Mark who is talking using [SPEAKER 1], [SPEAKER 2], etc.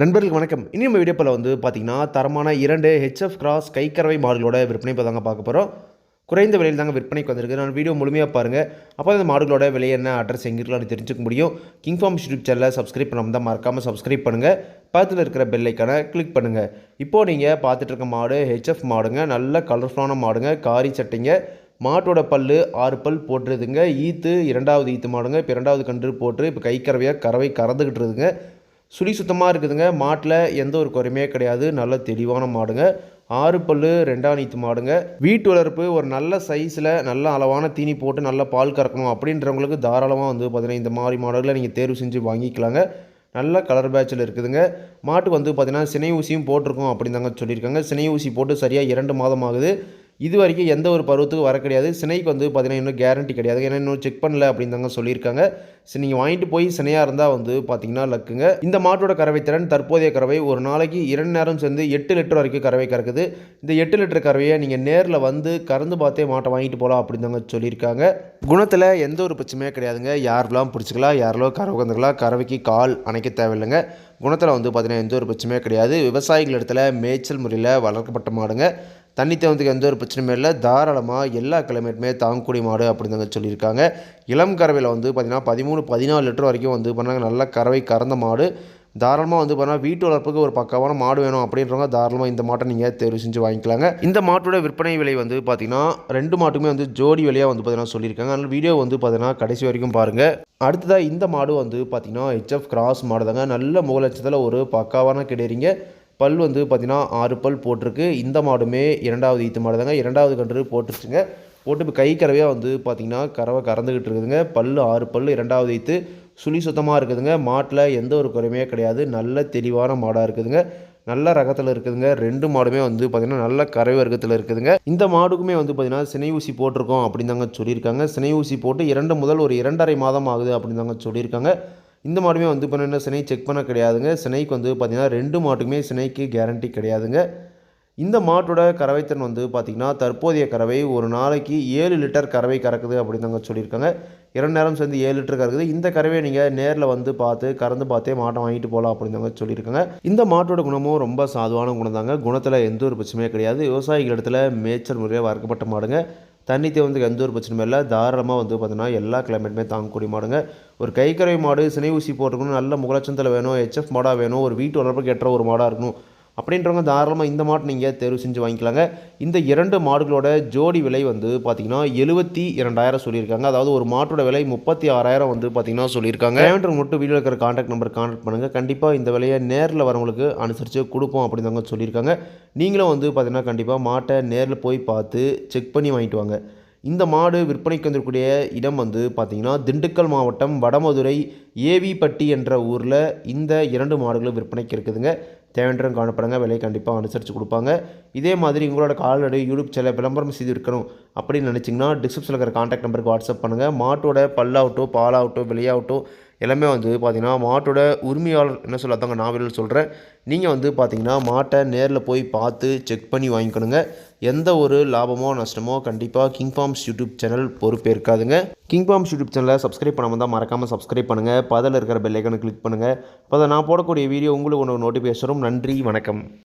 [SPEAKER 1] நண்பர்களுக்கு வணக்கம். இனி நம்ம வீடியோப்பில் வந்து பார்த்தீங்கன்னா தரமான இரண்டு ஹெச்எஃப் கிராஸ் கைக்கரவை மாடுகளோட விற்பனை இப்போ தாங்க பார்க்க போகிறோம் குறைந்த விலையில் தாங்க விற்பனைக்கு வந்திருக்கு. நான் வீடியோ முழுமையாக பாருங்கள் அப்போ இந்த மாடுகளோட விலை என்ன அட்ரஸ் எங்கே இருக்கலாம்னு தெரிஞ்சுக்க முடியும். கிங் ஃபார்ம் யூடியூப் சேனலை சப்ஸ்கிரைப் பண்ண தான் மறக்காமல் சப்ஸ்கிரைப் பண்ணுங்கள் பக்கத்தில் இருக்கிற பெல்லைக்கான கிளிக் பண்ணுங்கள் இப்போது நீங்கள் பார்த்துட்டு இருக்க மாடு ஹெச்எஃப் மாடுங்க. நல்ல கலர்ஃபுல்லான மாடுங்க. காரி சட்டைங்க. மாட்டோட பல் ஆறு பல் போட்டுருதுங்க. ஈத்து இரண்டாவது ஈத்து மாடுங்க. இப்போ இரண்டாவது கன்று போட்டு இப்போ கை கறவையாக கறவை கறந்துக்கிட்டு இருக்குதுங்க. சுழி சுத்தமாக இருக்குதுங்க. மாட்டில் எந்த ஒரு குறையுமே கிடையாது. நல்ல தெளிவான மாடுங்க. ஆறு பல்லு ரெண்டாணித்து மாடுங்க. வீட்டு வளர்ப்பு ஒரு நல்ல சைஸில் நல்ல அளவான தீனி போட்டு நல்ல பால் கறக்கணும் அப்படின்றவங்களுக்கு தாராளமாக வந்து பார்த்திங்கன்னா இந்த மாதிரி மாடுகளை நீங்கள் தேர்வு செஞ்சு வாங்கிக்கலாங்க. நல்ல கலர் பேட்சில் இருக்குதுங்க. மாட்டுக்கு வந்து பார்த்திங்கன்னா சினை ஊசியும் போட்டிருக்கோம் அப்படின்னு தாங்க சொல்லியிருக்காங்க. சினை ஊசி போட்டு சரியாக இரண்டு மாதம் ஆகுது. இது வரைக்கும் எந்த ஒரு பருவத்துக்கும் வர கிடையாது. சினைக்கு வந்து பார்த்திங்கன்னா இன்னும் கேரண்டி கிடையாது. ஏன்னா இன்னும் செக் பண்ணல அப்படின்னு தாங்க சொல்லியிருக்காங்க. சரி நீங்கள் வாங்கிட்டு போய் சினையாக இருந்தால் வந்து பார்த்தீங்கன்னா லக்குங்க இந்த மாட்டோட கறவை திறன் தற்போதைய கறவை ஒரு நாளைக்கு இரண்டு நேரம் சேர்ந்து எட்டு லிட்டர் வரைக்கும் கறவை கறக்குது. இந்த எட்டு லிட்டர் கறவையை நீங்கள் நேரில் வந்து கறந்து பார்த்தே மாட்டை வாங்கிட்டு போகலாம் அப்படின்னு தாங்க சொல்லியிருக்காங்க. குணத்தில் எந்த ஒரு பிரச்சனையே கிடையாதுங்க. யாரெல்லாம் பிடிச்சிக்கலாம் யாரெல்லாம் கறவை கந்துக்கலாம் கறவைக்கு கால் அணைக்க தேவையில்லைங்க. குணத்தில் வந்து பார்த்திங்கன்னா எந்த ஒரு பிரச்சனையே கிடையாது. விவசாயிகள் இடத்துல மேய்ச்சல் முறையில் வளர்க்கப்பட்ட மாடுங்க. தண்ணி தேவத்துக்கு எந்த ஒரு பிரச்சனையுமே இல்லை. தாராளமாக எல்லா கிளைமேட்டுமே தாங்கக்கூடிய மாடு அப்படின்னு சொல்லியிருக்காங்க. இளம் கறவையில் வந்து பார்த்திங்கன்னா பதிமூணு பதினாலு லிட்டர் வரைக்கும் வந்து பண்ணாங்க நல்ல கறவை கறந்த மாடு. தாராளமாக வந்து பார்த்தீங்கன்னா வீட்டு வளர்ப்புக்கு ஒரு பக்காவான மாடு வேணும் அப்படின்றவங்க தாராளமாக இந்த மாட்டை நீங்கள் தேர்வு செஞ்சு வாங்கிக்கலாங்க. இந்த மாட்டோட விற்பனை விலை வந்து பார்த்திங்கன்னா ரெண்டு மாட்டுமே வந்து ஜோடி விலையாக வந்து பார்த்தீங்கன்னா சொல்லியிருக்காங்க. அதனால் வீடியோ வந்து பார்த்தீங்கன்னா கடைசி வரைக்கும் பாருங்கள் அடுத்ததாக இந்த மாடு வந்து பார்த்திங்கன்னா ஹெச்எஃப் கிராஸ் மாடு தாங்க. நல்ல முகலட்சத்தில் ஒரு பக்காவான கிடைறீங்க பல் வந்து பார்த்திங்கன்னா ஆறு பல் போட்டிருக்கு. இந்த மாடுமே இரண்டாவது ஈத்து மாடு தாங்க இரண்டாவது கன்று போட்டுருச்சுங்க. போட்டு இப்போ கை கறவையாக வந்து பார்த்திங்கன்னா கறவை கறந்துக்கிட்டு இருக்குதுங்க. பல் ஆறு பல் இரண்டாவது ஈத்து சுழி சுத்தமாக இருக்குதுங்க. மாட்டில் எந்த ஒரு குறையுமே கிடையாது. நல்ல தெளிவான மாடாக இருக்குதுங்க. நல்ல ரகத்தில் இருக்குதுங்க. ரெண்டு மாடுமே வந்து பார்த்திங்கன்னா நல்ல கறவை வர்க்கத்தில் இருக்குதுங்க. இந்த மாடுக்குமே வந்து பார்த்திங்கன்னா சினை ஊசி போட்டிருக்கோம் அப்படின்னு தாங்க சொல்லியிருக்காங்க. சினை ஊசி போட்டு இரண்டு முதல் ஒரு இரண்டரை மாதம் ஆகுது அப்படின்னு தாங்க சொல்லியிருக்காங்க. இந்த மாடுமே வந்து பார்த்தீங்கன்னா சினை செக் பண்ண கிடையாதுங்க. சினைக்கு வந்து பார்த்திங்கன்னா ரெண்டு மாட்டுக்குமே சினைக்கு கேரண்டி கிடையாதுங்க. இந்த மாட்டோட கறவைத்திறன் வந்து பார்த்திங்கன்னா தற்போதைய கறவை ஒரு நாளைக்கு ஏழு லிட்டர் கறவை கறக்குது அப்படின்னு தாங்க சொல்லியிருக்காங்க. இரண்டு நேரம் சேர்ந்து ஏழு லிட்டர் கறக்குது. இந்த கறவையை நீங்கள் நேரில் வந்து பார்த்து கறந்து பார்த்தே மாட்டை வாங்கிட்டு போகலாம் அப்படின்னு தாங்க சொல்லியிருக்காங்க. இந்த மாட்டோட குணமும் ரொம்ப சாதுவான குணம் தாங்க குணத்தில் எந்த ஒரு பிரச்சனையும் கிடையாது. விவசாயிகள் இடத்துல மேய்ச்சல் முறையாக வறுக்கப்பட்ட மாடுங்க. தண்ணி தேவந்துக்கு எந்த ஒரு பிரச்சனையும் இல்லை. தாராளமாக வந்து பார்த்தீங்கன்னா எல்லா கிளைமேட்டுமே தாங்கக்கூடிய மாடுங்க. ஒரு கைக்கரை மாடு சினை ஊசி போட்டுக்கணும் நல்ல முகலட்சத்தில் வேணும் ஹெச்எஃப் மாடாக வேணும் ஒரு வீட்டு வளர்ப்புக்கு ஏற்ற ஒரு மாடாக இருக்கணும். அப்படின்றவங்க தாராளமாக இந்த மாட்டை நீங்கள் தேர்வு செஞ்சு வாங்கிக்கலாங்க. இந்த இரண்டு மாடுகளோட ஜோடி விலை வந்து பார்த்திங்கன்னா எழுபத்தி இரண்டாயிரம் சொல்லியிருக்காங்க. அதாவது ஒரு மாட்டோட விலை முப்பத்தி ஆறாயிரம் வந்து பார்த்திங்கன்னா சொல்லியிருக்காங்க. தேவையான மட்டும் வீடியோ இருக்கிற காண்டாக்ட் நம்பர் கான்டாக்ட் பண்ணுங்கள் கண்டிப்பாக இந்த விலையை நேரில் வரவங்களுக்கு அனுசரித்து கொடுப்போம் அப்படின்னு சொல்லியிருக்காங்க. நீங்களும் வந்து பார்த்திங்கன்னா கண்டிப்பாக மாட்டை நேரில் போய் பார்த்து செக் பண்ணி வாங்கிட்டு வாங்க. இந்த மாடு விற்பனைக்கு வந்திருக்கக்கூடிய இடம் வந்து பார்த்திங்கன்னா திண்டுக்கல் மாவட்டம் வடமதுரை ஏவிப்பட்டி என்ற ஊரில் இந்த இரண்டு மாடுகளும் விற்பனைக்கு இருக்குதுங்க. தேவையற்றம் காணப்படுங்க விலையை கண்டிப்பாக அனுசரித்து கொடுப்பாங்க. இதே மாதிரி உங்களோட கால்நடை யூடியூப் சேனல் விளம்பரம் செய்து இருக்கணும் அப்படின்னு நினச்சிங்கன்னா டிஸ்கிரிப்ஷனில் இருக்கிற காண்டாக்ட் நம்பருக்கு வாட்ஸ்அப் பண்ணுங்கள் மாட்டோட பல்லாகட்டும் பாலாகட்டும் விலையாகட்டும் எல்லாமே வந்து பார்த்திங்கன்னா மாட்டோட உரிமையாளர் என்ன சொல்லாதாங்க நான் வெளியில் சொல்கிறேன் நீங்கள் வந்து பார்த்திங்கன்னா மாட்டை நேரில் போய் பார்த்து செக் பண்ணி வாங்கிக்கணுங்க. எந்த ஒரு லாபமோ நஷ்டமோ கண்டிப்பாக கிங் ஃபார்ம்ஸ் யூடியூப் சேனல் பொறுப்பே இருக்காதுங்க. கிங் ஃபார்ம்ஸ் யூடியூப் சேனலை சப்ஸ்கிரைப் பண்ணாமல் தான் மறக்காமல் சப்ஸ்கிரைப் பண்ணுங்கள் பதில் இருக்கிற பெல்லைக்கனை கிளிக் பண்ணுங்கள் அப்போ நான் போடக்கூடிய வீடியோ உங்களுக்கு ஒன்று நோட்டிஃபிகேஷனும் நன்றி வணக்கம்.